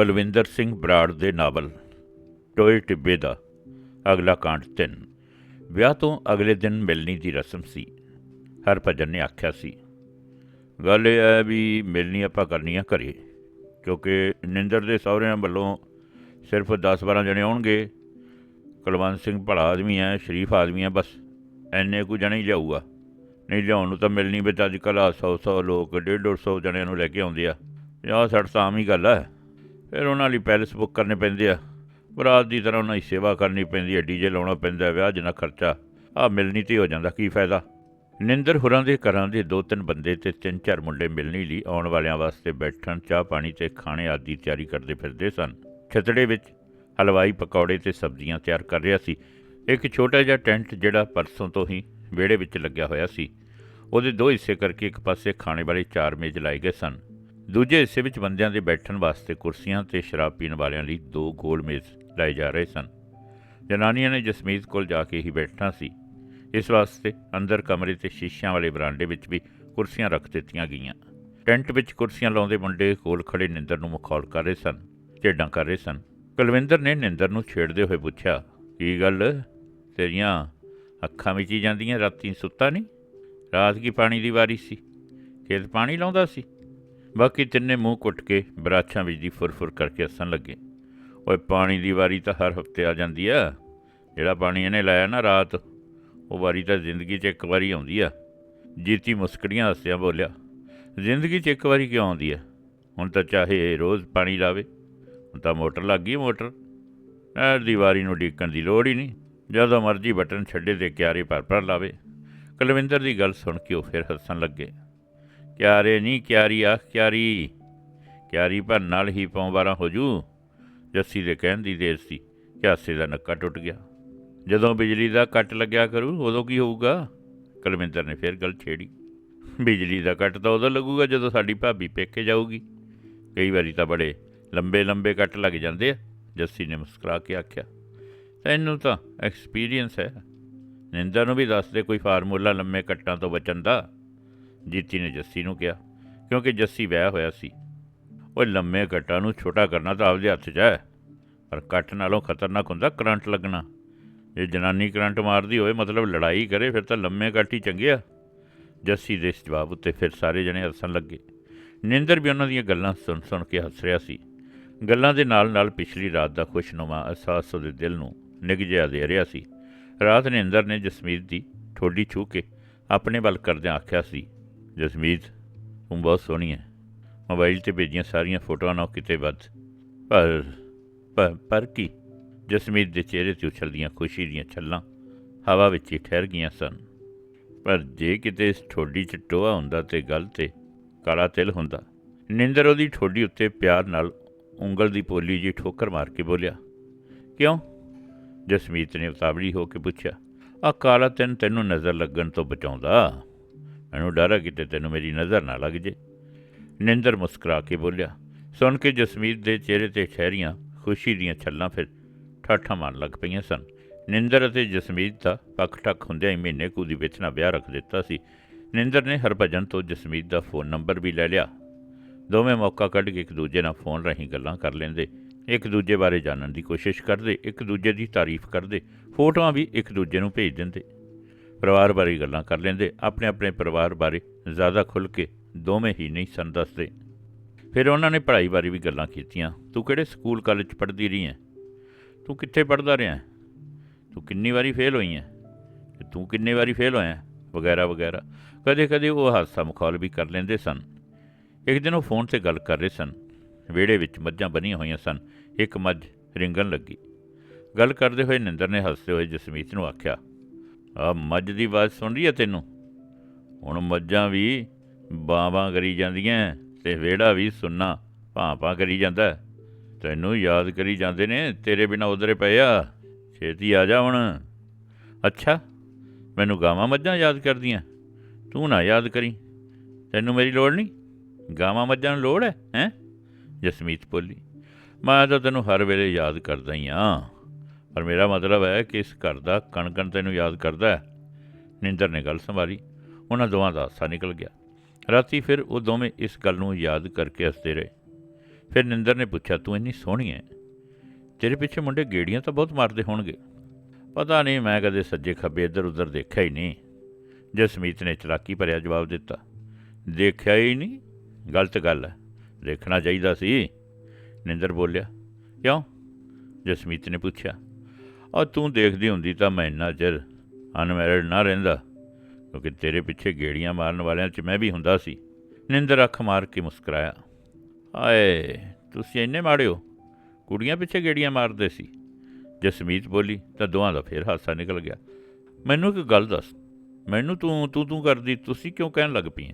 ਬਲਵਿੰਦਰ ਸਿੰਘ ਬਰਾੜ ਦੇ ਨਾਵਲ, ਟੋਏ ਟਿੱਬੇ ਦਾ ਅਗਲਾ ਕਾਂਡ 3 ਵਿਆਹ ਤੋਂ ਅਗਲੇ ਦਿਨ ਮਿਲਣੀ ਦੀ ਰਸਮ ਸੀ। ਹਰਭਜਨ ਨੇ ਆਖਿਆ ਸੀ, ਗੱਲ ਇਹ ਹੈ ਵੀ ਮਿਲਣੀ ਆਪਾਂ ਕਰਨੀ ਆ ਘਰੇ, ਕਿਉਂਕਿ ਨਿੰਦਰ ਦੇ ਸਹੁਰਿਆਂ ਵੱਲੋਂ ਸਿਰਫ 10-12 ਜਣੇ ਆਉਣਗੇ। ਕੁਲਵੰਤ ਸਿੰਘ ਭਲਾ ਆਦਮੀ ਹੈ, ਸ਼ਰੀਫ ਆਦਮੀ ਹੈ, ਬਸ ਐਨੇ ਕੁ ਜਣੇ ਹੀ ਲਿਆਊਗਾ। ਨਹੀਂ ਲਿਆਉਣ ਨੂੰ ਤਾਂ ਮਿਲਣੀ ਵਿੱਚ ਅੱਜ ਕੱਲ੍ਹ 100-100 ਲੋਕ 150 ਜਣਿਆਂ ਨੂੰ ਲੈ ਕੇ ਆਉਂਦੇ ਆ। 50-60 ਤਾਂ ਆਮ ਹੀ ਗੱਲ ਹੈ। ਫਿਰ ਉਹਨਾਂ ਲਈ ਪੈਲਸ ਬੁੱਕ ਕਰਨੇ ਪੈਂਦੇ ਆ। ਬਰਾਤ ਦੀ ਤਰ੍ਹਾਂ ਉਹਨਾਂ ਦੀ ਸੇਵਾ ਕਰਨੀ ਪੈਂਦੀ ਹੈ ਡੀਜੇ ਲਾਉਣਾ ਪੈਂਦਾ ਵਿਆਹ ਜਿੰਨਾ ਖਰਚਾ। ਆ ਮਿਲਣੀ ਤੇ ਹੋ ਜਾਂਦਾ, ਕੀ ਫਾਇਦਾ? ਨਿੰਦਰ ਹੁਰਾਂ ਦੇ ਘਰਾਂ ਦੇ ਦੋ ਤਿੰਨ ਬੰਦੇ ਤੇ ਤਿੰਨ ਚਾਰ ਮੁੰਡੇ ਮਿਲਣੀ ਲਈ ਆਉਣ ਵਾਲਿਆਂ ਵਾਸਤੇ ਬੈਠਣ, ਚਾਹ ਪਾਣੀ ਤੇ ਖਾਣੇ ਆਦਿ ਤਿਆਰੀ ਕਰਦੇ ਫਿਰਦੇ ਸਨ। ਛਤੜੇ ਵਿੱਚ ਹਲਵਾਈ ਪਕੌੜੇ ਤੇ ਸਬਜ਼ੀਆਂ ਤਿਆਰ ਕਰ ਰਿਹਾ ਸੀ। ਇੱਕ ਛੋਟਾ ਜਿਹਾ ਟੈਂਟ ਜਿਹੜਾ ਪਰਸੋਂ ਤੋਂ ਹੀ ਵਿਹੜੇ ਵਿੱਚ ਲੱਗਿਆ ਹੋਇਆ ਸੀ। ਉਹਦੇ ਦੋ ਹਿੱਸੇ ਕਰਕੇ ਇੱਕ ਪਾਸੇ ਖਾਣੇ ਵਾਲੇ ਚਾਰ ਮੇਜ਼ ਲਾਏ ਗਏ ਸਨ। ਦੂਜੇ ਹਿੱਸੇ ਵਿੱਚ ਬੰਦਿਆਂ ਦੇ ਬੈਠਣ ਵਾਸਤੇ ਕੁਰਸੀਆਂ ਤੇ ਸ਼ਰਾਬ ਪੀਣ ਵਾਲਿਆਂ ਲਈ ਦੋ ਗੋਲ ਮੇਜ਼ ਲਾਏ ਜਾ ਰਹੇ ਸਨ। ਜਨਾਨੀਆਂ ਨੇ ਜਸਮੀਤ ਕੋਲ ਜਾ ਕੇ ਹੀ ਬੈਠਣਾ ਸੀ। ਇਸ ਵਾਸਤੇ ਅੰਦਰ ਕਮਰੇ ਤੇ ਸ਼ੀਸ਼ਿਆਂ ਵਾਲੇ ਬਰਾਂਡੇ ਵਿੱਚ ਵੀ ਕੁਰਸੀਆਂ ਰੱਖ ਦਿੱਤੀਆਂ ਗਈਆਂ। ਟੈਂਟ ਵਿੱਚ ਕੁਰਸੀਆਂ ਲਾਉਂਦੇ ਮੁੰਡੇ ਕੋਲ ਖੜੇ ਨਿੰਦਰ ਨੂੰ ਮਖੌਲ ਕਰ ਰਹੇ ਸਨ, ਝੇਡਾਂ ਕਰ ਰਹੇ ਸਨ। ਕੁਲਵਿੰਦਰ ਨੇ ਨਿੰਦਰ ਨੂੰ ਛੇੜਦੇ ਹੋਏ ਪੁੱਛਿਆ, ਕੀ ਗੱਲ? ਤੇਰੀਆਂ ਅੱਖਾਂ ਵਿੱਚ ਹੀ ਜਾਂਦੀਆਂ, ਰਾਤੀ ਸੁੱਤਾ ਨਹੀਂ? ਰਾਤ ਕੀ ਪਾਣੀ ਦੀ ਵਾਰੀ ਸੀ? ਖੇਤ ਪਾਣੀ ਲਾਉਂਦਾ ਸੀ? ਬਾਕੀ ਤਿੰਨੇ ਮੂੰਹ ਕੁੱਟ ਕੇ ਬਰਾਛਾਂ ਵਿੱਚ ਦੀ ਫੁਰਫੁਰ ਕਰਕੇ ਹੱਸਣ ਲੱਗੇ। ਓਏ, ਪਾਣੀ ਦੀ ਵਾਰੀ ਤਾਂ ਹਰ ਹਫ਼ਤੇ ਆ ਜਾਂਦੀ ਆ। ਜਿਹੜਾ ਪਾਣੀ ਇਹਨੇ ਲਾਇਆ ਨਾ ਰਾਤ, ਉਹ ਵਾਰੀ ਤਾਂ ਜ਼ਿੰਦਗੀ 'ਚ ਇੱਕ ਵਾਰੀ ਆਉਂਦੀ ਆ। ਜੀਤੀ ਮੁਸਕੜੀਆਂ ਹੱਸਿਆ ਬੋਲਿਆ, ਜ਼ਿੰਦਗੀ 'ਚ ਇੱਕ ਵਾਰੀ ਕਿਉਂ ਆਉਂਦੀ ਆ? ਹੁਣ ਤਾਂ ਚਾਹੇ ਰੋਜ਼ ਪਾਣੀ ਲਾਵੇ, ਹੁਣ ਤਾਂ ਮੋਟਰ ਲੱਗ ਗਈ ਮੋਟਰ। ਨਹਿਰ ਦੀ ਵਾਰੀ ਨੂੰ ਡੀਕਣ ਦੀ ਲੋੜ ਹੀ ਨਹੀਂ। ਜਦੋਂ ਮਰਜ਼ੀ ਬਟਨ ਛੱਡੇ ਤੇ ਕਿਆਰੇ ਭਰ ਭਰ ਲਾਵੇ। ਕੁਲਵਿੰਦਰ ਦੀ ਗੱਲ ਸੁਣ ਕੇ ਉਹ ਫਿਰ ਹੱਸਣ ਲੱਗੇ। ਕਿਆਰੇ ਨਹੀਂ ਕਿਆਰੀ, ਆਖ ਕਿਆਰੀ। ਕਿਆਰੀ ਭਰਨ ਨਾਲ ਹੀ ਪੌਂਵਾਰਾਂ ਹੋ ਜੂ। ਜੱਸੀ ਦੇ ਕਹਿਣ ਦੀ ਦੇਰ ਸੀ ਕਿ ਦਾ ਨੱਕਾ ਟੁੱਟ ਗਿਆ। ਜਦੋਂ ਬਿਜਲੀ ਦਾ ਕੱਟ ਲੱਗਿਆ ਕਰੂ, ਉਦੋਂ ਕੀ ਹੋਊਗਾ? ਕੁਲਵਿੰਦਰ ਨੇ ਫਿਰ ਗੱਲ ਛੇੜੀ। ਬਿਜਲੀ ਦਾ ਕੱਟ ਤਾਂ ਉਦੋਂ ਲੱਗੂਗਾ ਜਦੋਂ ਸਾਡੀ ਭਾਬੀ ਪੇਕੇ ਜਾਊਗੀ। ਕਈ ਵਾਰੀ ਤਾਂ ਬੜੇ ਲੰਬੇ ਲੰਬੇ ਕੱਟ ਲੱਗ ਜਾਂਦੇ ਆ। ਜੱਸੀ ਨੇ ਮੁਸਕਰਾ ਕੇ ਆਖਿਆ, ਤੈਨੂੰ ਤਾਂ ਐਕਸਪੀਰੀਅੰਸ ਹੈ। ਨਿੰਦਰ ਨੂੰ ਵੀ ਦੱਸ ਦੇ ਕੋਈ ਫਾਰਮੂਲਾ ਲੰਮੇ ਕੱਟਾਂ ਤੋਂ ਬਚਣ ਦਾ। ਜੀਤੀ ਨੇ ਜੱਸੀ ਨੂੰ ਕਿਹਾ, ਕਿਉਂਕਿ ਜੱਸੀ ਵਿਆਹ ਹੋਇਆ ਸੀ। ਉਹ ਲੰਮੇ ਕੱਟਾਂ ਨੂੰ ਛੋਟਾ ਕਰਨਾ ਤਾਂ ਆਪਦੇ ਹੱਥ 'ਚ ਹੈ, ਪਰ ਕੱਟ ਨਾਲੋਂ ਖਤਰਨਾਕ ਹੁੰਦਾ ਕਰੰਟ ਲੱਗਣਾ। ਜੇ ਜਨਾਨੀ ਕਰੰਟ ਮਾਰਦੀ ਹੋਵੇ, ਮਤਲਬ ਲੜਾਈ ਕਰੇ, ਫਿਰ ਤਾਂ ਲੰਮੇ ਕੱਟ ਹੀ ਚੰਗੇ ਆ। ਜੱਸੀ ਦੇ ਇਸ ਜਵਾਬ ਉੱਤੇ ਫਿਰ ਸਾਰੇ ਜਣੇ ਹੱਸਣ ਲੱਗੇ। ਨਿੰਦਰ ਵੀ ਉਹਨਾਂ ਦੀਆਂ ਗੱਲਾਂ ਸੁਣ ਸੁਣ ਕੇ ਹੱਸ ਰਿਹਾ ਸੀ। ਗੱਲਾਂ ਦੇ ਨਾਲ ਨਾਲ ਪਿਛਲੀ ਰਾਤ ਦਾ ਖੁਸ਼ਨੁਮਾ ਅਹਿਸਾਸ ਉਹਦੇ ਦਿਲ ਨੂੰ ਨਿਗ ਜਿਹਾ ਦੇ ਰਿਹਾ ਸੀ। ਰਾਤ ਨਿੰਦਰ ਨੇ ਜਸਮੀਤ ਦੀ ਠੋਡੀ ਛੂ ਕੇ ਆਪਣੇ ਵੱਲ ਕਰਦਿਆਂ ਆਖਿਆ ਸੀ ਜਸਮੀਤ ਤੂੰ ਬਹੁਤ ਸੋਹਣੀ ਹੈ। ਮੋਬਾਈਲ ਤੇ ਭੇਜੀਆਂ ਸਾਰੀਆਂ ਫੋਟੋਆਂ ਨਾਲ ਕਿਤੇ ਵੱਧ। ਪਰ ਪਰ ਪਰ ਕੀ? ਜਸਮੀਤ ਦੇ ਚਿਹਰੇ ਤੇ ਉਛਲਦੀਆਂ ਖੁਸ਼ੀ ਦੀਆਂ ਛੱਲਾਂ ਹਵਾ ਵਿੱਚ ਹੀ ਠਹਿਰ ਗਈਆਂ ਸਨ। ਪਰ ਜੇ ਕਿਤੇ ਇਸ ਠੋਡੀ 'ਚ ਟੋਆ ਹੁੰਦਾ ਤੇ ਗੱਲ ਤੇ ਕਾਲਾ ਤਿਲ ਹੁੰਦਾ, ਨਿੰਦਰ ਉਹਦੀ ਠੋਡੀ ਉੱਤੇ ਪਿਆਰ ਨਾਲ ਉਂਗਲ ਦੀ ਪੋਲੀ ਜੀ ਠੋਕਰ ਮਾਰ ਕੇ ਬੋਲਿਆ, ਕਿਉਂ? ਜਸਮੀਤ ਨੇ ਉਤਾਵਲੀ ਹੋ ਕੇ ਪੁੱਛਿਆ ਆ ਕਾਲਾ ਤਿਲ ਤੈਨੂੰ ਨਜ਼ਰ ਲੱਗਣ ਤੋਂ ਬਚਾਉਂਦਾ? ਮੈਨੂੰ ਡਰ ਹੈ ਕਿਤੇ ਤੈਨੂੰ ਮੇਰੀ ਨਜ਼ਰ ਨਾ ਲੱਗ ਜੇ। ਨਿੰਦਰ ਮੁਸਕਰਾ ਕੇ ਬੋਲਿਆ, ਸੁਣ ਕੇ ਜਸਮੀਤ ਦੇ ਚਿਹਰੇ ਤੇ ਠਹਿਰੀਆਂ, ਖੁਸ਼ੀ ਦੀਆਂ ਛੱਲਾਂ ਫਿਰ ਠਾਠਾਂ ਮਾਰਨ ਲੱਗ ਪਈਆਂ ਸਨ। ਨਿੰਦਰ ਅਤੇ ਜਸਮੀਤ ਦਾ ਪੱਖ ਟੱਕ ਹੁੰਦਿਆਂ ਹੀ ਮਹੀਨੇ ਕੁ ਦੀ ਵਿੱਚ ਨਾ ਵਿਆਹ ਰੱਖ ਦਿੱਤਾ ਸੀ। ਨਿੰਦਰ ਨੇ ਹਰਭਜਨ ਤੋਂ ਜਸਮੀਤ ਦਾ ਫੋਨ ਨੰਬਰ ਵੀ ਲੈ ਲਿਆ। ਦੋਵੇਂ ਮੌਕਾ ਕੱਢ ਕੇ ਇੱਕ ਦੂਜੇ ਨਾਲ ਫੋਨ ਰਾਹੀਂ ਗੱਲਾਂ ਕਰ ਲੈਂਦੇ। ਇੱਕ ਦੂਜੇ ਬਾਰੇ ਜਾਣਨ ਦੀ ਕੋਸ਼ਿਸ਼ ਕਰਦੇ, ਇੱਕ ਦੂਜੇ ਦੀ ਤਾਰੀਫ ਕਰਦੇ, ਫੋਟੋਆਂ ਵੀ ਇੱਕ ਦੂਜੇ ਨੂੰ ਭੇਜ ਦਿੰਦੇ। ਪਰਿਵਾਰ ਬਾਰੇ ਗੱਲਾਂ ਕਰ ਲੈਂਦੇ, ਆਪਣੇ ਆਪਣੇ ਪਰਿਵਾਰ ਬਾਰੇ ਜ਼ਿਆਦਾ ਖੁੱਲ੍ਹ ਕੇ ਦੋਵੇਂ ਹੀ ਨਹੀਂ ਸਨ ਦੱਸਦੇ। ਫਿਰ ਉਹਨਾਂ ਨੇ ਪੜ੍ਹਾਈ ਬਾਰੇ ਵੀ ਗੱਲਾਂ ਕੀਤੀਆਂ। ਤੂੰ ਕਿਹੜੇ ਸਕੂਲ ਕਾਲਜ 'ਚ ਪੜ੍ਹਦੀ ਰਹੀ ਹੈ ਤੂੰ ਕਿੱਥੇ ਪੜ੍ਹਦਾ ਰਿਹਾ ਤੂੰ ਕਿੰਨੀ ਵਾਰੀ ਫੇਲ ਹੋਈ ਹੈ ਤੇ ਤੂੰ ਕਿੰਨੇ ਵਾਰੀ ਫੇਲ ਹੋਇਆ ਵਗੈਰਾ ਵਗੈਰਾ। ਕਦੇ ਕਦੇ ਉਹ ਹਾਦਸਾ ਮਖੌਲ ਵੀ ਕਰ ਲੈਂਦੇ ਸਨ। ਇੱਕ ਦਿਨ ਉਹ ਫੋਨ ਤੇ ਗੱਲ ਕਰ ਰਹੇ ਸਨ। ਵਿਹੜੇ ਵਿੱਚ ਮੱਝਾਂ ਬੰਨੀਆਂ ਹੋਈਆਂ ਸਨ। ਇੱਕ ਮੱਝ ਰਿੰਗਣ ਲੱਗੀ। ਗੱਲ ਕਰਦੇ ਹੋਏ ਨਿੰਦਰ ਨੇ ਹੱਸਦੇ ਹੋਏ ਜਸਮੀਤ ਨੂੰ ਆਖਿਆ ਆ ਮੱਝ ਦੀ ਆਵਾਜ਼ ਸੁਣ ਰਹੀ ਹੈ ਤੈਨੂੰ? ਹੁਣ ਮੱਝਾਂ ਵੀ ਬਾਂ-ਬਾਂ ਕਰੀ ਜਾਂਦੀਆਂ ਤੇ ਵਿਹੜਾ ਵੀ ਸੁੰਨਾ ਭਾਂ-ਭਾਂ ਕਰੀ ਜਾਂਦਾ ਤੈਨੂੰ ਯਾਦ ਕਰੀ ਜਾਂਦੇ ਨੇ ਤੇਰੇ ਬਿਨਾ ਉਧਰੇ ਪਏ ਆ। ਛੇਤੀ ਆ ਜਾ ਹੁਣ। ਅੱਛਾ, ਮੈਨੂੰ ਗਾਵਾਂ ਮੱਝਾਂ ਯਾਦ ਕਰਦੀਆਂ। ਤੂੰ ਨਾ ਯਾਦ ਕਰੀ। ਤੈਨੂੰ ਮੇਰੀ ਲੋੜ ਨਹੀਂ? ਗਾਵਾਂ ਮੱਝਾਂ ਨੂੰ ਲੋੜ ਹੈ ਹੈ? ਜਸਮੀਤ ਬੋਲੀ, ਮੈਂ ਤਾਂ ਤੈਨੂੰ ਹਰ ਵੇਲੇ ਯਾਦ ਕਰਦਾ ਹੀ ਆ। ਪਰ ਮੇਰਾ ਮਤਲਬ ਹੈ ਕਿ ਇਸ ਘਰ ਦਾ ਕਣਕਣ ਤੈਨੂੰ ਯਾਦ ਕਰਦਾ ਹੈ। ਨਿੰਦਰ ਨੇ ਗੱਲ ਸੰਭਾਲੀ। ਉਹਨਾਂ ਦੋਵਾਂ ਦਾ ਹਾਸਾ ਨਿਕਲ ਗਿਆ। ਰਾਤੀ ਫਿਰ ਉਹ ਦੋਵੇਂ ਇਸ ਗੱਲ ਨੂੰ ਯਾਦ ਕਰਕੇ ਹੱਸਦੇ ਰਹੇ। ਫਿਰ ਨਿੰਦਰ ਨੇ ਪੁੱਛਿਆ, ਤੂੰ ਇੰਨੀ ਸੋਹਣੀ ਹੈ ਤੇਰੇ ਪਿੱਛੇ ਮੁੰਡੇ ਗੇੜੀਆਂ ਤਾਂ ਬਹੁਤ ਮਾਰਦੇ ਹੋਣਗੇ। ਪਤਾ ਨਹੀਂ, ਮੈਂ ਕਦੇ ਸੱਜੇ ਖੱਬੇ ਇੱਧਰ ਉੱਧਰ ਦੇਖਿਆ ਹੀ ਨਹੀਂ। ਜਸਮੀਤ ਨੇ ਚਲਾਕੀ ਭਰਿਆ ਜਵਾਬ ਦਿੱਤਾ। ਦੇਖਿਆ ਹੀ ਨਹੀਂ? ਗਲਤ ਗੱਲ ਹੈ। ਦੇਖਣਾ ਚਾਹੀਦਾ ਸੀ। ਨਿੰਦਰ ਬੋਲਿਆ, ਕਿਉਂ? ਜਸਮੀਤ ਨੇ ਪੁੱਛਿਆ ਆ ਤੂੰ ਦੇਖਦੀ ਹੁੰਦੀ ਤਾਂ ਮੈਂ ਇੰਨਾ ਚਿਰ ਅਨਮੈਰਿਡ ਨਾ ਰਹਿੰਦਾ, ਕਿਉਂਕਿ ਤੇਰੇ ਪਿੱਛੇ ਗੇੜੀਆਂ ਮਾਰਨ ਵਾਲਿਆਂ 'ਚ ਮੈਂ ਵੀ ਹੁੰਦਾ ਸੀ। ਨਿੰਦਰ ਅੱਖ ਮਾਰ ਕੇ ਮੁਸਕਰਾਇਆ। ਆਏ ਤੁਸੀਂ ਇੰਨੇ ਮਾੜੇ ਹੋ। ਕੁੜੀਆਂ ਪਿੱਛੇ ਗੇੜੀਆਂ ਮਾਰਦੇ ਸੀ। ਜਸਮੀਤ ਬੋਲੀ, ਤਾਂ ਦੋਹਾਂ ਦਾ ਫੇਰ ਹਾਸਾ ਨਿਕਲ ਗਿਆ। ਮੈਨੂੰ ਇੱਕ ਗੱਲ ਦੱਸ, ਮੈਨੂੰ ਤੂੰ ਤੂੰ ਤੂੰ ਕਰਦੀ, ਤੁਸੀਂ ਕਿਉਂ ਕਹਿਣ ਲੱਗ ਪਈ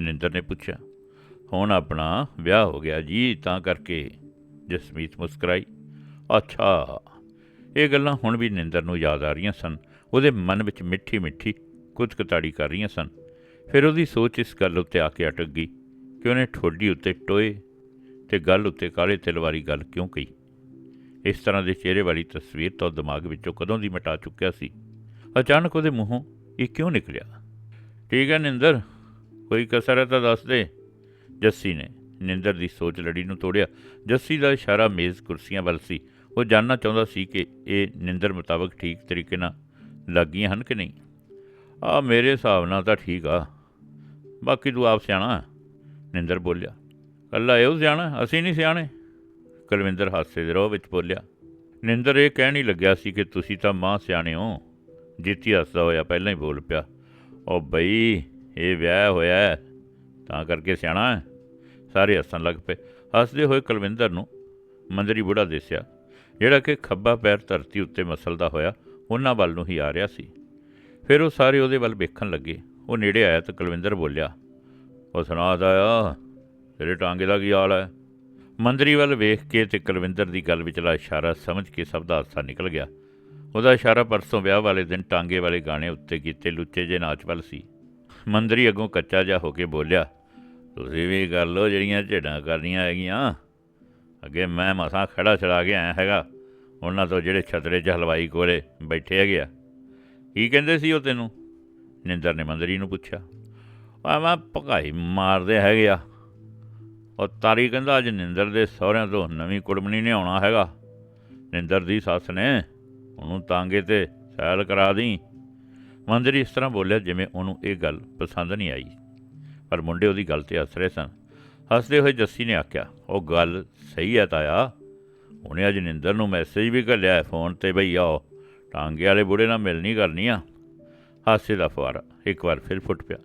ਨਿੰਦਰ ਨੇ ਪੁੱਛਿਆ। ਹੁਣ ਆਪਣਾ ਵਿਆਹ ਹੋ ਗਿਆ ਜੀ, ਤਾਂ ਕਰਕੇ ਜਸਮੀਤ ਮੁਸਕਰਾਈ। ਅੱਛਾ ਇਹ ਗੱਲਾਂ ਹੁਣ ਵੀ ਨਿੰਦਰ ਨੂੰ ਯਾਦ ਆ ਰਹੀਆਂ ਸਨ। ਉਹਦੇ ਮਨ ਵਿੱਚ ਮਿੱਠੀ ਮਿੱਠੀ ਕੁਤਕਤਾੜੀ ਕਰ ਰਹੀਆਂ ਸਨ। ਫਿਰ ਉਹਦੀ ਸੋਚ ਇਸ ਗੱਲ ਉੱਤੇ ਆ ਕੇ ਅਟਕ ਗਈ ਕਿ ਉਹਨੇ ਠੋਡੀ ਉੱਤੇ ਟੋਏ ਤੇ ਗੱਲ ਉੱਤੇ ਕਾਲੇ ਤਿਲ ਵਾਲੀ ਗੱਲ ਕਿਉਂ ਕਹੀ। ਇਸ ਤਰ੍ਹਾਂ ਦੇ ਚਿਹਰੇ ਵਾਲੀ ਤਸਵੀਰ ਤਾਂ ਉਹ ਦਿਮਾਗ ਵਿੱਚੋਂ ਕਦੋਂ ਦੀ ਮਿਟਾ ਚੁੱਕਿਆ ਸੀ। ਅਚਾਨਕ ਉਹਦੇ ਮੂੰਹੋਂ ਇਹ ਕਿਉਂ ਨਿਕਲਿਆ? ਠੀਕ ਹੈ ਨਿੰਦਰ, ਕੋਈ ਕਸਰ ਹੈ ਤਾਂ ਦੱਸ ਦੇ। ਜੱਸੀ ਨੇ ਨਿੰਦਰ ਦੀ ਸੋਚ ਲੜੀ ਨੂੰ ਤੋੜਿਆ। ਜੱਸੀ ਦਾ ਇਸ਼ਾਰਾ ਮੇਜ਼ ਕੁਰਸੀਆਂ ਵੱਲ ਸੀ। ਉਹ ਜਾਣਨਾ ਚਾਹੁੰਦਾ ਸੀ ਕਿ ਇਹ ਨਿੰਦਰ ਮੁਤਾਬਕ ਠੀਕ ਤਰੀਕੇ ਨਾਲ ਲੱਗੀਆਂ ਹਨ ਕਿ ਨਹੀਂ। ਆ, ਮੇਰੇ ਹਿਸਾਬ ਨਾਲ ਤਾਂ ਠੀਕ ਆ। ਬਾਕੀ ਤੂੰ ਆਪ ਸਿਆਣਾ ਨਿੰਦਰ ਬੋਲਿਆ। ਕੱਲਾ ਇਹੋ ਸਿਆਣਾ, ਅਸੀਂ ਨਹੀਂ ਸਿਆਣੇ, ਕੁਲਵਿੰਦਰ ਹਾਸੇ ਦੇ ਰੋਹ ਵਿੱਚ ਬੋਲਿਆ। ਨਿੰਦਰ ਇਹ ਕਹਿਣ ਹੀ ਲੱਗਿਆ ਸੀ ਕਿ ਤੁਸੀਂ ਤਾਂ ਮਾਂ ਸਿਆਣੇ ਹੋ। ਜੀਤੀ ਹੱਸਦਾ ਹੋਇਆ ਪਹਿਲਾਂ ਹੀ ਬੋਲ ਪਿਆ। ਉਹ ਬਈ, ਇਹ ਵਿਆਹ ਹੋਇਆ ਤਾਂ ਕਰਕੇ ਸਿਆਣਾ ਸਾਰੇ ਹੱਸਣ ਲੱਗ ਪਏ। ਹੱਸਦੇ ਹੋਏ ਕੁਲਵਿੰਦਰ ਨੂੰ ਮੰਦਰੀ ਬੁੜਾ ਦਿਸਿਆ। ਜਿਹੜਾ ਕਿ ਖੱਬਾ ਪੈਰ ਧਰਤੀ ਉੱਤੇ ਮਸਲਦਾ ਹੋਇਆ ਉਹਨਾਂ ਵੱਲ ਨੂੰ ਹੀ ਆ ਰਿਹਾ ਸੀ। ਫਿਰ ਉਹ ਸਾਰੇ ਉਹਦੇ ਵੱਲ ਵੇਖਣ ਲੱਗੇ। ਉਹ ਨੇੜੇ ਆਇਆ ਤਾਂ ਕੁਲਵਿੰਦਰ ਬੋਲਿਆ, ਉਹ ਸੁਣਾ ਆ ਤੇਰੇ ਟਾਂਗੇ ਦਾ ਕੀ ਹਾਲ ਹੈ? ਮੰਦਰੀ ਵੱਲ ਵੇਖ ਕੇ ਤੇ ਕੁਲਵਿੰਦਰ ਦੀ ਗੱਲ ਵਿਚਲਾ ਇਸ਼ਾਰਾ ਸਮਝ ਕੇ ਸਭ ਦਾ ਹਾਸਾ ਨਿਕਲ ਗਿਆ। ਉਹਦਾ ਇਸ਼ਾਰਾ ਪਰਸੋਂ ਵਿਆਹ ਵਾਲੇ ਦਿਨ ਟਾਂਗੇ ਵਾਲੇ ਗਾਣੇ ਉੱਤੇ ਕੀਤੇ ਲੁੱਚੇ ਜੇ ਨਾਚ ਵੱਲ ਸੀ। ਮੰਦਰੀ ਅੱਗੋਂ ਕੱਚਾ ਜਿਹਾ ਹੋ ਕੇ ਬੋਲਿਆ, ਤੁਸੀਂ ਵੀ ਕਰ ਲਓ ਜਿਹੜੀਆਂ ਝੇੜਾਂ ਕਰਨੀਆਂ ਹੈਗੀਆਂ। ਅੱਗੇ ਮੈਂ ਮਸਾਂ ਖੜਾ ਛੜਾ ਕੇ ਆਇਆ ਹੈਗਾ। ਉਹਨਾਂ ਤੋਂ ਜਿਹੜੇ ਛਤਰੇ 'ਚ ਹਲਵਾਈ ਕੋਲੇ ਬੈਠੇ ਹੈਗੇ ਆ। ਕੀ ਕਹਿੰਦੇ ਸੀ ਉਹ ਤੈਨੂੰ? ਨਿੰਦਰ ਨੇ ਮੰਦਰੀ ਨੂੰ ਪੁੱਛਿਆ। ਆ ਮੈਂ ਭਗਾਈ ਮਾਰਦੇ ਹੈਗੇ ਆ। ਉਹ ਤਾਰੀ ਕਹਿੰਦਾ, ਅੱਜ ਨਿੰਦਰ ਦੇ ਸਹੁਰਿਆਂ ਤੋਂ ਨਵੀਂ ਕੁੜਮਣੀ ਨੇ ਆਉਣਾ ਹੈਗਾ। ਨਿੰਦਰ ਦੀ ਸੱਸ ਨੇ ਉਹਨੂੰ ਤਾਂਗੇ ਤੇ ਸੈਲ ਕਰਾ ਦੀ। ਮੰਦਰੀ ਇਸ ਤਰ੍ਹਾਂ ਬੋਲਿਆ ਜਿਵੇਂ ਉਹਨੂੰ ਇਹ ਗੱਲ ਪਸੰਦ ਨਹੀਂ ਆਈ। ਪਰ ਮੁੰਡੇ ਉਹਦੀ ਗੱਲ ਤੇ ਹੱਸ ਸਨ। ਹੱਸਦੇ ਹੋਏ ਜੱਸੀ ਨੇ ਆਖਿਆ, ਉਹ ਗੱਲ ਸਹੀ ਹੈ ਤਾਇਆ। ਉਹਨੇ ਅੱਜ ਨਿੰਦਰ ਨੂੰ ਮੈਸੇਜ ਵੀ ਘੱਲਿਆ ਹੈ ਫੋਨ ਤੇ ਬਈ ਆਓ, ਟਾਂਗੇ ਵਾਲੇ ਬੁੜੇ ਨਾਲ ਮਿਲਣੀ ਕਰਨੀ ਆ। ਹਾਸੇ ਦਾ ਫੁਆਰਾ ਇੱਕ ਵਾਰ ਫਿਰ ਫੁੱਟ ਪਿਆ।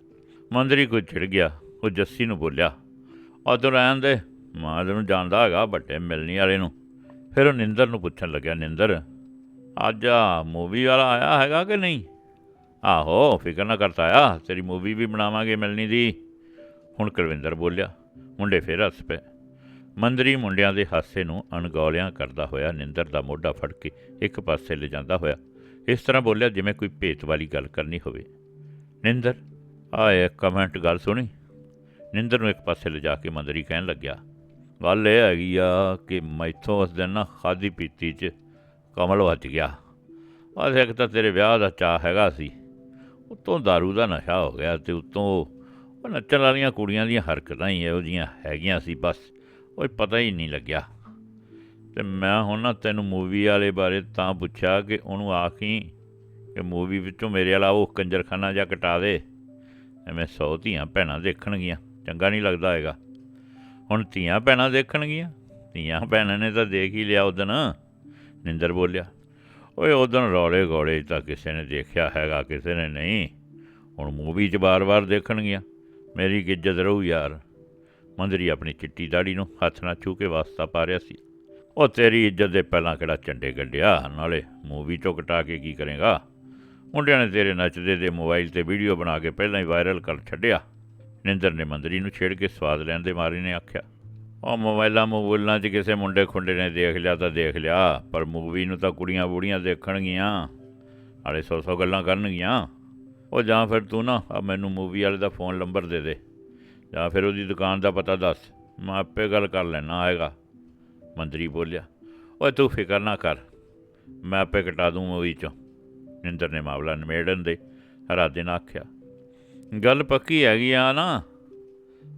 ਮੰਦਰੀ ਕੋ ਛਿੜ ਗਿਆ, ਉਹ ਜੱਸੀ ਨੂੰ ਬੋਲਿਆ, ਉਧਰ ਰਹਿਣ ਦੇ, ਮਾਂ ਨੂੰ ਜਾਣਦਾ ਹੈਗਾ ਵੱਡੇ ਮਿਲਣੀ ਵਾਲੇ ਨੂੰ। ਫਿਰ ਉਹ ਨਿੰਦਰ ਨੂੰ ਪੁੱਛਣ ਲੱਗਿਆ, ਨਿੰਦਰ, ਅੱਜ ਆ ਮੂਵੀ ਵਾਲਾ ਆਇਆ ਹੈਗਾ ਕਿ ਨਹੀਂ? ਆਹੋ, ਫਿਕਰ ਨਾ ਕਰਤਾ ਆ ਤੇਰੀ ਮੂਵੀ ਵੀ ਬਣਾਵਾਂਗੇ ਮਿਲਣੀ ਦੀ। ਹੁਣ ਕੁਲਵਿੰਦਰ ਬੋਲਿਆ ਮੁੰਡੇ ਫੇਰ ਹੱਸ ਪਏ। ਮੰਦਰੀ ਮੁੰਡਿਆਂ ਦੇ ਹਾਸੇ ਨੂੰ ਅਣਗੌਲਿਆਂ ਕਰਦਾ ਹੋਇਆ ਨਿੰਦਰ ਦਾ ਮੋਢਾ ਫੜ ਕੇ ਇੱਕ ਪਾਸੇ ਲਿਜਾਂਦਾ ਹੋਇਆ। ਇਸ ਤਰ੍ਹਾਂ ਬੋਲਿਆ ਜਿਵੇਂ ਕੋਈ ਭੇਤ ਵਾਲੀ ਗੱਲ ਕਰਨੀ ਹੋਵੇ। ਨਿੰਦਰ ਆਏ ਕਮੈਂਟ ਗੱਲ ਸੁਣੀ? ਨਿੰਦਰ ਨੂੰ ਇੱਕ ਪਾਸੇ ਲਿਜਾ ਕੇ ਮੰਦਰੀ ਕਹਿਣ ਲੱਗਿਆ, ਗੱਲ ਇਹ ਹੈਗੀ ਆ ਕਿ ਮੈਥੋਂ ਉਸ ਦਿਨ ਨਾ ਖਾਦੀ ਪੀਤੀ 'ਚ ਕਮਲ ਵੱਜ ਗਿਆ। ਬਸ ਇੱਕ ਤਾਂ ਤੇਰੇ ਵਿਆਹ ਦਾ ਚਾਹ ਹੈਗਾ ਸੀ। ਉਤੋਂ दारू ਦਾ ਨਸ਼ਾ ਹੋ ਗਿਆ ਤੇ ਉਤੋਂ ਉਹ ਨੱਚਣ ਵਾਲੀਆਂ ਕੁੜੀਆਂ ਦੀਆਂ ਹਰਕਤਾਂ ਹੀ ਇਹੋ ਜੀਆਂ ਹੈਗੀਆਂ ਸੀ, ਬਸ ਉਹ ਪਤਾ ਹੀ ਨਹੀਂ ਲੱਗਿਆ। ਤੇ ਮੈਂ ਹੁਣ ਨਾ ਤੈਨੂੰ ਮੂਵੀ ਵਾਲੇ ਬਾਰੇ ਤਾਂ ਪੁੱਛਿਆ ਕਿ ਉਹਨੂੰ ਆਖੀ ਕਿ ਮੂਵੀ ਵਿੱਚੋਂ ਮੇਰੇ ਵਾਲਾ ਉਹ ਕੰਜਰਖਾਨਾ ਜਾਂ ਕਟਾ ਦੇ, ਐਵੇਂ ਸੌ ਧੀਆਂ ਭੈਣਾਂ ਦੇਖਣਗੀਆਂ, ਚੰਗਾ ਨਹੀਂ ਲੱਗਦਾ ਹੈਗਾ। ਹੁਣ ਧੀਆਂ ਭੈਣਾਂ ਦੇਖਣਗੀਆਂ? ਧੀਆਂ ਭੈਣਾਂ ਨੇ ਤਾਂ ਦੇਖ ਹੀ ਲਿਆ ਉਦਣ ਨਿੰਦਰ ਬੋਲਿਆ। ਓਏ ਉਦਣ ਰੌਲੇ ਗੋਲੇ ਤਾਂ ਕਿਸੇ ਨੇ ਦੇਖਿਆ ਹੈਗਾ, ਕਿਸੇ ਨੇ ਨਹੀਂ। ਹੁਣ ਮੂਵੀ 'ਚ ਬਾਰ-ਬਾਰ ਦੇਖਣਗੀਆਂ। ਮੇਰੀ ਕੀ ਇੱਜ਼ਤ ਰਹੂ ਯਾਰ। ਮੰਦਰੀ ਆਪਣੀ ਚਿੱਟੀ ਦਾੜੀ ਨੂੰ ਹੱਥ ਨਾਲ ਛੂ ਕੇ ਵਾਸਤਾ ਪਾ ਰਿਹਾ ਸੀ। ਉਹ ਤੇਰੀ ਇੱਜ਼ਤ ਦੇ ਪਹਿਲਾਂ ਕਿਹੜਾ ਚੰਡੇ ਗੱਡਿਆ ਨਾਲੇ ਮੂਵੀ ਚੋਂ ਕਟਾ ਕੇ ਕੀ ਕਰੇਗਾ? ਮੁੰਡਿਆਂ ਨੇ ਤੇਰੇ ਨੱਚਦੇ ਦੇ ਮੋਬਾਈਲ ਤੇ ਵੀਡੀਓ ਬਣਾ ਕੇ ਪਹਿਲਾਂ ਹੀ ਵਾਇਰਲ ਕਰ ਛੱਡਿਆ। ਨਿੰਦਰ ਨੇ ਮੰਦਰੀ ਨੂੰ ਛੇੜ ਕੇ ਸਵਾਦ ਲੈਣ ਦੇ ਮਾਰੇ ਨੇ ਆਖਿਆ, ਉਹ ਮੋਬਾਈਲਾਂ ਮੋਬਾਈਲਾਂ 'ਚ ਕਿਸੇ ਮੁੰਡੇ ਖੁੰਡੇ ਨੇ ਦੇਖ ਲਿਆ ਤਾਂ ਦੇਖ ਲਿਆ, ਪਰ ਮੂਵੀ ਨੂੰ ਤਾਂ ਕੁੜੀਆਂ ਬੁੜੀਆਂ ਦੇਖਣਗੀਆਂ। ਨਾਲੇ ਸੌ ਸੌ ਗੱਲਾਂ ਕਰਨਗੀਆਂ। ਉਹ ਜਾਂ ਫਿਰ ਤੂੰ ਨਾ ਆ ਮੈਨੂੰ ਮੂਵੀ ਵਾਲੇ ਦਾ ਫੋਨ ਨੰਬਰ ਦੇ ਦੇ। ਜਾਂ ਫਿਰ ਉਹਦੀ ਦੁਕਾਨ ਦਾ ਪਤਾ ਦੱਸ। ਮੈਂ ਆਪੇ ਗੱਲ ਕਰ ਲੈਣਾ ਆਏਗਾ। ਮੰਤਰੀ ਬੋਲਿਆ, ਓਏ ਤੂੰ ਫਿਕਰ ਨਾ ਕਰ। ਮੈਂ ਆਪੇ ਕਟਾ ਦੂੰ ਮੂਵੀ ਚੋਂ। ਨਿੰਦਰ ਨੇ ਮਾਮਲਾ ਨਿਮੇੜਨ ਦੇ ਹਰਾਦੇ ਨਾਲ ਆਖਿਆ, ਗੱਲ ਪੱਕੀ ਹੈਗੀ ਆ ਨਾ?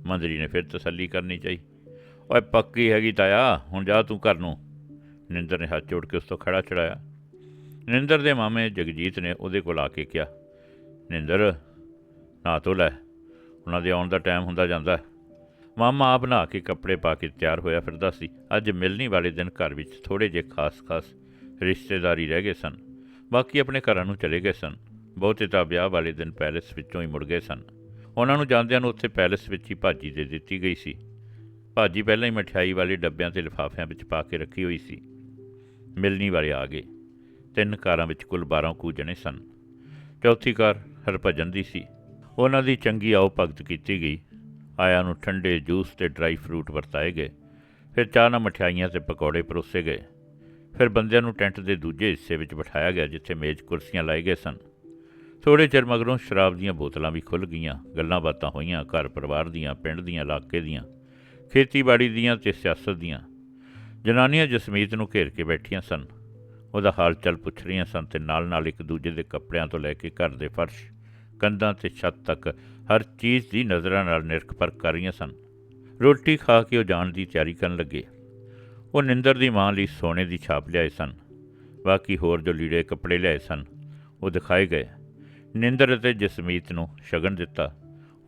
ਮੰਤਰੀ ਨੇ ਫਿਰ ਤਸੱਲੀ ਕਰਨੀ ਚਾਹੀ, ਓਏ ਪੱਕੀ ਹੈਗੀ ਤਾਇਆ, ਹੁਣ ਜਾ ਤੂੰ ਘਰ ਨੂੰ। ਨਿੰਦਰ ਨੇ ਹੱਥ ਜੋੜ ਕੇ ਉਸ ਤੋਂ ਖੜਾ ਚੜਾਇਆ। ਨਿੰਦਰ ਦੇ ਮਾਮੇ ਜਗਜੀਤ ਨੇ ਉਹਦੇ ਕੋਲ ਆ ਕੇ ਕਿਹਾ ਨਿੰਦਰ ਨਾ ਧੋ ਲੈ। ਉਹਨਾਂ ਦੇ ਆਉਣ ਦਾ ਟਾਈਮ ਹੁੰਦਾ ਜਾਂਦਾ ਮਾਮਾ ਆਪ ਨਹਾ ਕੇ ਕੱਪੜੇ ਪਾ ਕੇ ਤਿਆਰ ਹੋਇਆ ਫਿਰਦਾ ਸੀ। ਅੱਜ ਮਿਲਣੀ ਵਾਲੇ ਦਿਨ ਘਰ ਵਿੱਚ ਥੋੜੇ ਜਿਹੇ ਖਾਸ-ਖਾਸ ਰਿਸ਼ਤੇਦਾਰੀ ਰਹਿ ਗਏ ਸਨ। ਬਾਕੀ ਆਪਣੇ ਘਰਾਂ ਨੂੰ ਚਲੇ ਗਏ ਸਨ। ਬਹੁਤੇ ਤਾਂ ਵਿਆਹ ਵਾਲੇ ਦਿਨ ਪੈਲੇਸ ਵਿੱਚੋਂ ਹੀ ਮੁੜ ਗਏ ਸਨ। ਉਹਨਾਂ ਨੂੰ ਜਾਂਦਿਆਂ ਨੂੰ ਉੱਥੇ ਪੈਲੇਸ ਵਿੱਚ ਹੀ ਭਾਜੀ ਦੇ ਦਿੱਤੀ ਗਈ ਸੀ। ਭਾਜੀ ਪਹਿਲਾਂ ਹੀ ਮਠਿਆਈ ਵਾਲੇ ਡੱਬਿਆਂ ਤੇ ਲਿਫਾਫਿਆਂ ਵਿੱਚ ਪਾ ਕੇ ਰੱਖੀ ਹੋਈ ਸੀ। ਮਿਲਣੀ ਵਾਲੇ ਆ ਗਏ। ਤਿੰਨ ਕਾਰਾਂ ਵਿੱਚ ਕੁੱਲ 12 ਕੂ ਜਣੇ ਸਨ। ਚੌਥੀ ਕਾਰ ਹਰਭਜਨ ਦੀ ਸੀ। ਉਹਨਾਂ ਦੀ ਚੰਗੀ ਆਓ ਭਗਤ ਕੀਤੀ ਗਈ। ਆਇਆਂ ਨੂੰ ਠੰਡੇ ਜੂਸ ਤੇ ਡਰਾਈ ਫਰੂਟ ਵਰਤਾਏ ਗਏ। ਫਿਰ ਚਾਹ ਨਾਲ ਮਠਿਆਈਆਂ ਤੇ ਪਕੌੜੇ ਪਰੋਸੇ ਗਏ। ਫਿਰ ਬੰਦਿਆਂ ਨੂੰ ਟੈਂਟ ਦੇ ਦੂਜੇ ਹਿੱਸੇ ਵਿੱਚ ਬਿਠਾਇਆ ਗਿਆ, ਜਿੱਥੇ ਮੇਜ਼ ਕੁਰਸੀਆਂ ਲਾਏ ਗਏ ਸਨ। ਥੋੜੇ ਚਿਰ ਮਗਰੋਂ ਸ਼ਰਾਬ ਦੀਆਂ ਬੋਤਲਾਂ ਵੀ ਖੁੱਲ ਗਈਆਂ। ਗੱਲਾਂ ਬਾਤਾਂ ਹੋਈਆਂ, ਘਰ ਪਰਿਵਾਰ ਦੀਆਂ, ਪਿੰਡ ਦੀਆਂ, ਇਲਾਕੇ ਦੀਆਂ, ਖੇਤੀਬਾੜੀ ਦੀਆਂ ਤੇ ਸਿਆਸਤ ਦੀਆਂ। ਜਨਾਨੀਆਂ ਜਸਮੀਤ ਨੂੰ ਘੇਰ ਕੇ ਬੈਠੀਆਂ ਸਨ। ਉਹਦਾ ਹਾਲ ਚਾਲ ਪੁੱਛ ਰਹੀਆਂ ਸਨ ਤੇ ਨਾਲ-ਨਾਲ ਇੱਕ ਦੂਜੇ ਦੇ ਕੱਪੜਿਆਂ ਤੋਂ ਲੈ ਕੇ ਘਰ ਦੇ ਫਰਸ਼ ਕੰਧਾਂ ਤੇ ਛੱਤ ਤੱਕ ਹਰ ਚੀਜ਼ ਦੀ ਨਜ਼ਰਾਂ ਨਾਲ ਨਿਰਖ ਪਰਖ ਕਰ ਰਹੀਆਂ ਸਨ। ਰੋਟੀ ਖਾ ਕੇ ਉਹ ਜਾਣ ਦੀ ਤਿਆਰੀ ਕਰਨ ਲੱਗੇ। ਉਹ ਨਿੰਦਰ ਦੀ ਮਾਂ ਲਈ ਸੋਨੇ ਦੀ ਛਾਪ ਲਿਆਏ ਸਨ। ਬਾਕੀ ਹੋਰ ਜੋ ਲੀੜੇ ਕੱਪੜੇ ਲਿਆਏ ਸਨ, ਉਹ ਦਿਖਾਏ ਗਏ। ਨਿੰਦਰ ਅਤੇ ਜਸਮੀਤ ਨੂੰ ਸ਼ਗਨ ਦਿੱਤਾ।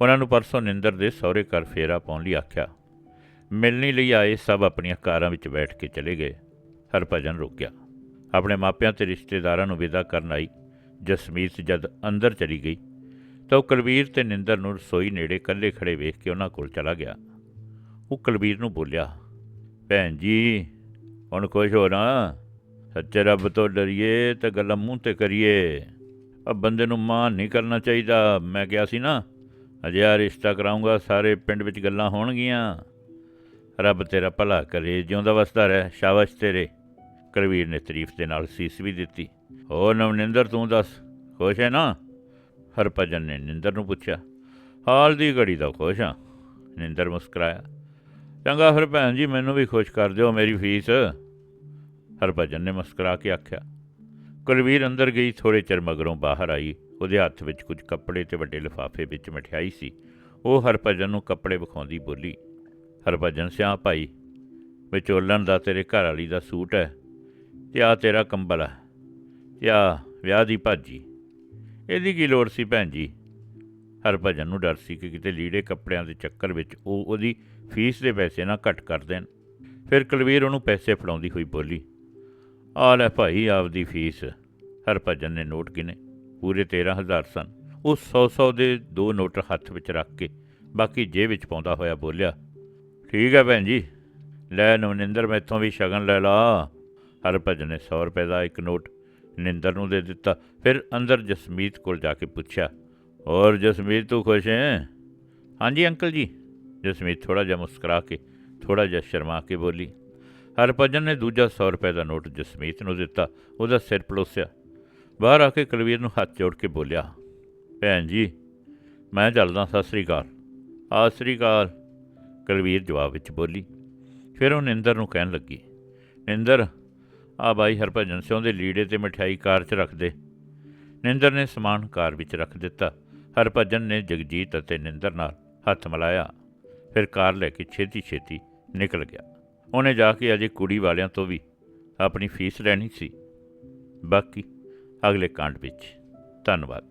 ਉਹਨਾਂ ਨੂੰ ਪਰਸੋਂ ਨਿੰਦਰ ਦੇ ਸਹੁਰੇ ਘਰ ਫੇਰਾ ਪਾਉਣ ਲਈ ਆਖਿਆ। ਮਿਲਣੀ ਲਈ ਆਏ ਸਭ ਆਪਣੀਆਂ ਕਾਰਾਂ ਵਿੱਚ ਬੈਠ ਕੇ ਚਲੇ ਗਏ। ਹਰਭਜਨ ਰੁਕਿਆ। ਆਪਣੇ ਮਾਪਿਆਂ ਤੇ ਰਿਸ਼ਤੇਦਾਰਾਂ ਨੂੰ ਵਿਦਾ ਕਰਨ ਆਈ ਜਸਮੀਤ ਜਦ ਅੰਦਰ ਚਲੀ ਗਈ। ਤਾਂ ਉਹ ਕੁਲਵੀਰ ਤੇ ਨਿੰਦਰ ਨੂੰ ਰਸੋਈ ਨੇੜੇ ਇਕੱਲੇ ਖੜੇ ਵੇਖ ਕੇ ਉਹਨਾਂ ਕੋਲ ਚਲਾ ਗਿਆ। ਉਹ ਕੁਲਵੀਰ ਨੂੰ ਬੋਲਿਆ, ਭੈਣ ਜੀ, ਹੁਣ ਖੁਸ਼ ਹੋ ਨਾ? ਸੱਚੇ ਰੱਬ ਤੋਂ ਡਰੀਏ ਤੇ ਗੱਲਾਂ ਮੂੰਹ ਤੇ ਕਰੀਏ। ਆ ਬੰਦੇ ਨੂੰ ਮਾਨ ਨਹੀਂ ਕਰਨਾ ਚਾਹੀਦਾ। ਮੈਂ ਕਿਹਾ ਸੀ ਨਾ ਅਜੇ ਆ ਰਿਸ਼ਤਾ ਕਰਾਉਂਗਾ ਸਾਰੇ ਪਿੰਡ ਵਿੱਚ ਗੱਲਾਂ ਹੋਣਗੀਆਂ। ਰੱਬ ਤੇਰਾ ਭਲਾ ਕਰੇ, ਜਿਉਂਦਾ ਵਸਦਾ ਰਹਿ, ਸ਼ਾਬਾਸ਼ ਤੇਰੇ। ਕਰਵੀਰ ਨੇ ਤਾਰੀਫ ਦੇ ਨਾਲ ਸੀਸ ਵੀ ਦਿੱਤੀ, ਹੋਰ ਨਵਨਿੰਦਰ ਤੂੰ ਦੱਸ, ਖੁਸ਼ ਹੈ ਨਾ? ਹਰਭਜਨ ਨੇ ਨਿੰਦਰ ਨੂੰ ਪੁੱਛਿਆ, ਹਾਲ ਦੀ ਘੜੀ ਦਾ ਖੁਸ਼ ਹਾਂ? ਨਿੰਦਰ ਮੁਸਕਰਾਇਆ, ਚੰਗਾ ਫਿਰ ਭੈਣ ਜੀ, ਮੈਨੂੰ ਵੀ ਖੁਸ਼ ਕਰ ਦਿਓ ਮੇਰੀ ਫੀਸ। ਹਰਭਜਨ ਨੇ ਮੁਸਕਰਾ ਕੇ ਆਖਿਆ, ਕੁਲਵੀਰ ਅੰਦਰ ਗਈ ਥੋੜੇ ਚਿਰ ਮਗਰੋਂ ਬਾਹਰ ਆਈ, ਉਹਦੇ ਹੱਥ ਵਿੱਚ ਕੁਝ ਕੱਪੜੇ ਤੇ ਵੱਡੇ ਲਿਫਾਫੇ ਵਿੱਚ ਮਠਿਆਈ ਸੀ। ਉਹ ਹਰਭਜਨ ਨੂੰ ਕੱਪੜੇ ਵਿਖਾਉਂਦੀ ਬੋਲੀ, ਹਰਭਜਨ ਸਿਆ ਭਾਈ, ਵਿਚੋਲਣ ਦਾ ਤੇਰੇ ਘਰ ਵਾਲੀ ਦਾ ਸੂਟ ਹੈ ਤੇ ਆ ਤੇਰਾ ਕੰਬਲ ਹੈ ਤੇ ਆ ਵਿਆਹ ਦੀ ਭਾਜੀ ਇਹਦੀ ਕੀ ਲੋੜ ਸੀ ਭੈਣ ਜੀ? ਹਰਭਜਨ ਨੂੰ ਡਰ ਸੀ ਕਿ ਕਿਤੇ ਲੀੜੇ ਕੱਪੜਿਆਂ ਦੇ ਚੱਕਰ ਵਿੱਚ ਉਹ ਉਹਦੀ ਫੀਸ ਦੇ ਪੈਸੇ ਨਾ ਘੱਟ ਕਰ ਦੇਣ। ਫਿਰ ਕੁਲਵੀਰ ਉਹਨੂੰ ਪੈਸੇ ਫੜਾਉਂਦੀ ਹੋਈ ਬੋਲੀ, ਆ ਲੈ ਭਾਈ, ਆਪਦੀ ਫੀਸ। ਹਰਭਜਨ ਨੇ ਨੋਟ ਗਿਣੇ। ਪੂਰੇ 13000 ਸਨ। ਉਹ 100-100 ਦੇ ਦੋ ਨੋਟ ਹੱਥ ਵਿੱਚ ਰੱਖ ਕੇ ਬਾਕੀ ਜੇਬ ਵਿੱਚ ਪਾਉਂਦਾ ਹੋਇਆ ਬੋਲਿਆ, ਠੀਕ ਹੈ ਭੈਣ ਜੀ। ਲੈ ਨਵਨਿੰਦਰ ਮੈਥੋਂ ਵੀ ਸ਼ਗਨ ਲੈ ਲਾ। ਹਰਭਜਨ ਨੇ 100 ਰੁਪਏ ਦਾ ਇੱਕ ਨੋਟ ਨਿੰਦਰ ਨੂੰ ਦੇ ਦਿੱਤਾ। ਫਿਰ ਅੰਦਰ ਜਸਮੀਤ ਕੋਲ ਜਾ ਕੇ ਪੁੱਛਿਆ, ਹੋਰ ਜਸਮੀਤ, ਤੂੰ ਖੁਸ਼ ਹੈ? ਹਾਂਜੀ ਅੰਕਲ ਜੀ। ਜਸਮੀਤ ਥੋੜਾ ਜਿਹਾ ਮੁਸਕਰਾ ਕੇ ਥੋੜਾ ਜਿਹਾ ਸ਼ਰਮਾ ਕੇ ਬੋਲੀ, ਹਰਭਜਨ ਨੇ ਦੂਜਾ 100 ਰੁਪਏ ਦਾ ਨੋਟ ਜਸਮੀਤ ਨੂੰ ਦਿੱਤਾ, ਉਹਦਾ ਸਿਰ ਪਲੋਸਿਆ। ਬਾਹਰ ਆ ਕੇ ਕੁਲਵੀਰ ਨੂੰ ਹੱਥ ਜੋੜ ਕੇ ਬੋਲਿਆ, ਭੈਣ ਜੀ, ਮੈਂ ਚੱਲਦਾ ਸਤਿ ਸ੍ਰੀ ਅਕਾਲ। ਆ ਸ੍ਰੀ ਅਕਾਲ। ਕੁਲਵੀਰ ਜਵਾਬ ਵਿੱਚ ਬੋਲੀ। ਫਿਰ ਉਹ ਨਿੰਦਰ ਨੂੰ ਕਹਿਣ ਲੱਗੀ, ਨਿੰਦਰ ਆ ਬਾਈ ਹਰਭਜਨ ਸਿੰਘ ਦੇ ਲੀੜੇ ਤੇ ਮਠਿਆਈ ਕਾਰ 'ਚ ਰੱਖ ਦੇ ਨਿੰਦਰ ਨੇ ਸਮਾਨ ਕਾਰ ਵਿੱਚ ਰੱਖ ਦਿੱਤਾ। ਹਰਭਜਨ ਨੇ ਜਗਜੀਤ ਅਤੇ ਨਿੰਦਰ ਨਾਲ ਹੱਥ ਮਿਲਾਇਆ। ਫਿਰ ਕਾਰ ਲੈ ਕੇ ਛੇਤੀ ਛੇਤੀ ਨਿਕਲ ਗਿਆ। ਉਹਨੇ ਜਾ ਕੇ ਅਜੇ ਕੁੜੀ ਵਾਲਿਆਂ ਤੋਂ ਵੀ ਆਪਣੀ ਫੀਸ ਲੈਣੀ ਸੀ। ਬਾਕੀ ਅਗਲੇ ਕਾਂਡ ਵਿੱਚ। ਧੰਨਵਾਦ।